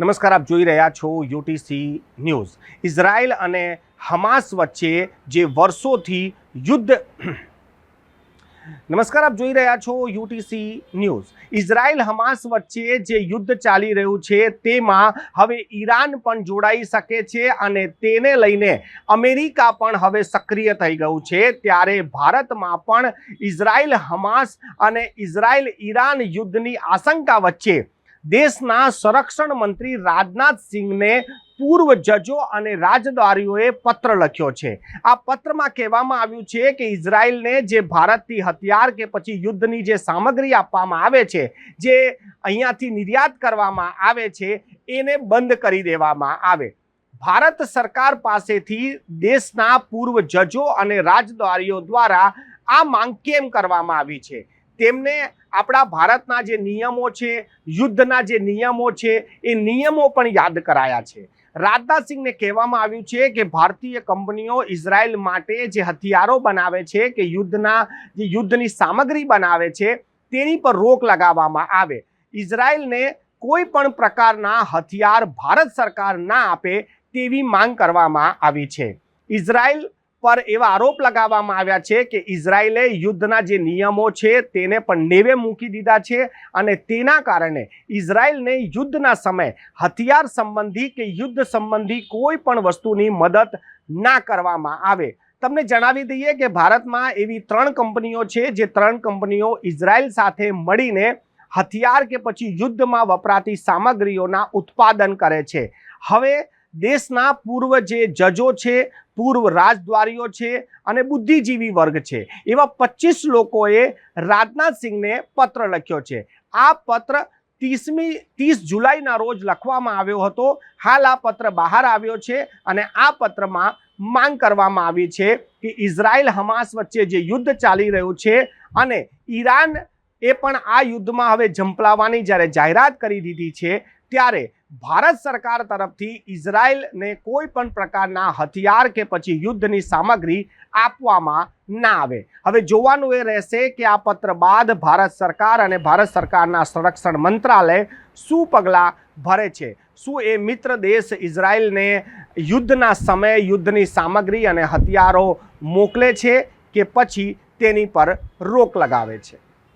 નમસ્કાર, આપ જોઈ રહ્યા છો યુટીસી ન્યૂઝ. ઇઝરાયલ અને હમાસ વચ્ચે જે વર્ષોથી યુદ્ધ નમસ્કાર, આપ જોઈ રહ્યા છો યુટીસી ન્યૂઝ. ઇઝરાયલ હમાસ વચ્ચે જે યુદ્ધ ચાલી રહ્યું છે તેમાં હવે ઈરાન પણ જોડાઈ શકે છે અને તેને લઈને અમેરિકા પણ હવે સક્રિય થઈ ગયું છે. ત્યારે ભારતમાં પણ ઇઝરાયલ, હમાસ અને ઇઝરાયલ ઈરાન યુદ્ધની આશંકા વચ્ચે દેશના સંરક્ષણ મંત્રી રાજનાથ સિંહને પૂર્વ જજો અને રાજદ્વારીઓએ પત્ર લખ્યો છે. આ પત્રમાં કહેવામાં આવ્યું છે કે ઇઝરાયલને જે ભારતથી હથિયાર કે પછી યુદ્ધની જે સામગ્રી આપવામાં આવે છે, જે અહીંયાથી નિર્યાત કરવામાં આવે છે, એને બંધ કરી દેવામાં આવે. ભારત સરકાર પાસેથી દેશના પૂર્વ જજો અને રાજદ્વારીઓ દ્વારા આ માંગ કેમ કરવામાં આવી છે? તેમને આપણા ભારતના જે નિયમો છે, યુદ્ધના જે નિયમો છે, એ નિયમો પણ યાદ કરાયા છે. રાજનાથસિંહને કહેવામાં આવ્યું છે કે ભારતીય કંપનીઓ ઇઝરાયલ માટે જે હથિયારો બનાવે છે કે યુદ્ધના, જે યુદ્ધની સામગ્રી બનાવે છે, તેની પર રોક લગાવવામાં આવે. ઇઝરાયલને કોઈ પણ પ્રકારના હથિયાર ભારત સરકાર ના આપે તેવી માંગ કરવામાં આવી છે. ઇઝરાયલ પર એવા આરોપ લગાવવામાં આવ્યા છે કે ઇઝરાયલે યુદ્ધના જે નિયમો છે તેને પણ નેવે મૂકી દીધા છે અને તેના કારણે ઇઝરાયલને યુદ્ધના સમયે હથિયાર સંબંધી કે યુદ્ધ સંબંધી કોઈ પણ વસ્તુની મદદ ના કરવામાં આવે. તમને જણાવી દઈએ કે ભારતમાં એવી ત્રણ કંપનીઓ છે જે ત્રણ કંપનીઓ ઇઝરાયલ સાથે મળીને હથિયાર કે પછી યુદ્ધમાં વપરાતી સામગ્રીઓના ઉત્પાદન કરે છે. હવે દેશના પૂર્વ જે જજો છે, પૂર્વ રાજદ્વારીઓ છે અને બુદ્ધિજીવી વર્ગ છે. એવા પચીસ લોકોએ રાજનાથ સિંહને પત્ર લખ્યો છે. આ પત્ર ત્રીસમી, ત્રીસ જુલાઈના રોજ લખવામાં આવ્યો હતો. હાલ આ પત્ર બહાર આવ્યો છે અને આ પત્રમાં માંગ કરવામાં આવી છે કે ઇઝરાયલ હમાસ વચ્ચે જે યુદ્ધ ચાલી રહ્યું છે અને ઈરાન એ પણ આ યુદ્ધમાં હવે ઝંપલાવવાની જ્યારે જાહેરાત કરી દીધી છે, ત્યારે ભારત સરકાર તરફથી ઇઝરાયલને કોઈ પણ પ્રકારના હથિયાર કે પછી યુદ્ધની સામગ્રી આપવામાં ના આવે. હવે જોવાનું એ રહેશે કે આ પત્ર બાદ ભારત સરકાર અને ભારત સરકારના સંરક્ષણ મંત્રાલય શું પગલાં ભરે છે? શું એ મિત્ર દેશ ઇઝરાયલને યુદ્ધના સમયે યુદ્ધની સામગ્રી અને હથિયારો મોકલે છે કે પછી તેની પર રોક લગાવે છે?